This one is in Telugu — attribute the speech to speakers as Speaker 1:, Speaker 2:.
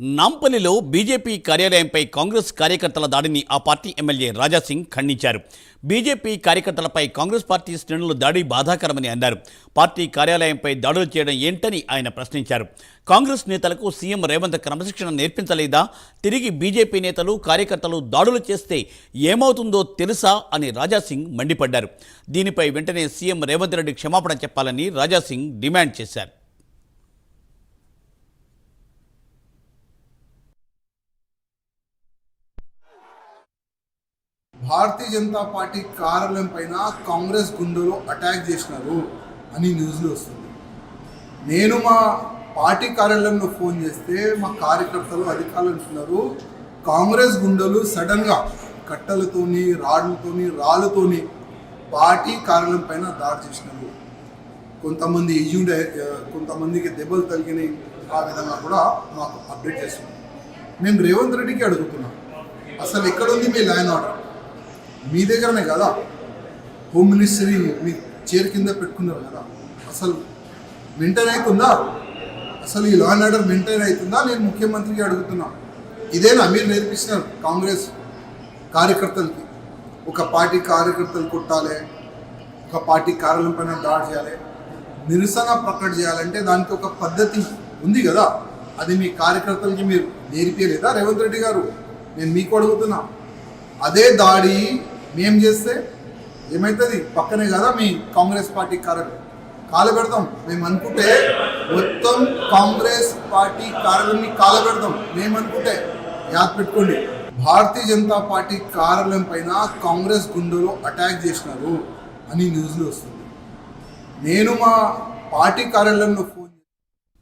Speaker 1: నాంపల్లిలో బీజేపీ కార్యాలయంపై కాంగ్రెస్ కార్యకర్తల దాడిని ఆ పార్టీ ఎమ్మెల్యే రాజాసింగ్ ఖండించారు. బీజేపీ కార్యకర్తలపై కాంగ్రెస్ పార్టీ శ్రేణులు దాడి బాధాకరమని అన్నారు. పార్టీ కార్యాలయంపై దాడులు చేయడం ఏంటని ఆయన ప్రశ్నించారు. కాంగ్రెస్ నేతలకు సీఎం రేవంత్ క్రమశిక్షణ నేర్పించలేదా? తిరిగి బీజేపీ నేతలు కార్యకర్తలు దాడులు చేస్తే ఏమవుతుందో తెలుసా? అని రాజాసింగ్ మండిపడ్డారు. దీనిపై వెంటనే సీఎం రేవంత్ రెడ్డి క్షమాపణ చెప్పాలని రాజాసింగ్ డిమాండ్ చేశారు.
Speaker 2: భారతీయ జనతా పార్టీ కార్యాలయం పైన కాంగ్రెస్ గుండెలో అటాక్ చేసినారు అని న్యూస్లో వస్తుంది. నేను మా పార్టీ కార్యాలయంలో ఫోన్ చేస్తే మా కార్యకర్తలు అధికారులు అంటున్నారు కాంగ్రెస్ గుండెలు సడన్గా కట్టెలతోని రాళ్ళతోని రాళ్ళతోని పార్టీ కార్యాలయం పైన దాడి చేసినారు. కొంతమంది ఇంజూర్డ్ కొంతమందికి దెబ్బలు తగిలినాయి. ఆ విధంగా కూడా మాకు అప్డేట్ చేస్తున్నాం మేము రేవంత్ రెడ్డికి అడుగుతున్నాం. అసలు ఎక్కడుంది మీ ల్యాండ్ ఆర్డర్ మీ దగ్గరనే కదా? హోమ్ మినిస్ట్రీ మీ చైర్ కింద పెట్టుకున్నారు కదా? అసలు మెయింటైన్ అవుతుందా? అసలు ఈ లా అండ్ ఆర్డర్ మెయింటైన్ అవుతుందా? నేను ముఖ్యమంత్రికి అడుగుతున్నా. ఇదేనా? మీరు నేర్పిస్తున్నారు కాంగ్రెస్ కార్యకర్తలకి. ఒక పార్టీ కార్యకర్తలు కొట్టాలి ఒక పార్టీ కార్యాలయం పైన దాడి చేయాలి నిరసన ప్రకటన చేయాలంటే దానికి ఒక పద్ధతి ఉంది కదా? అది మీ కార్యకర్తలకి మీరు నేర్పియలేదా? రేవంత్ రెడ్డి గారు నేను మీకు అడుగుతున్నా. అదే దాడి మేం చేస్తే ఏమవుతుంది పక్కనే కదా మీ కాంగ్రెస్ పార్టీ కార్యాలయం. కాలు పెడతాం. మేము అనుకుంటే మొత్తం కాంగ్రెస్ పార్టీ కార్యాలయాన్ని కాలు పెడతాం. మేము అనుకుంటే యాద్ పెట్టుకోండి. భారతీయ జనతా పార్టీ కార్యాలయం పైన కాంగ్రెస్ గుండెలు అటాక్ చేసినారు అని న్యూస్లో వస్తుంది. నేను మా పార్టీ కార్యాలయంలో ఫోన్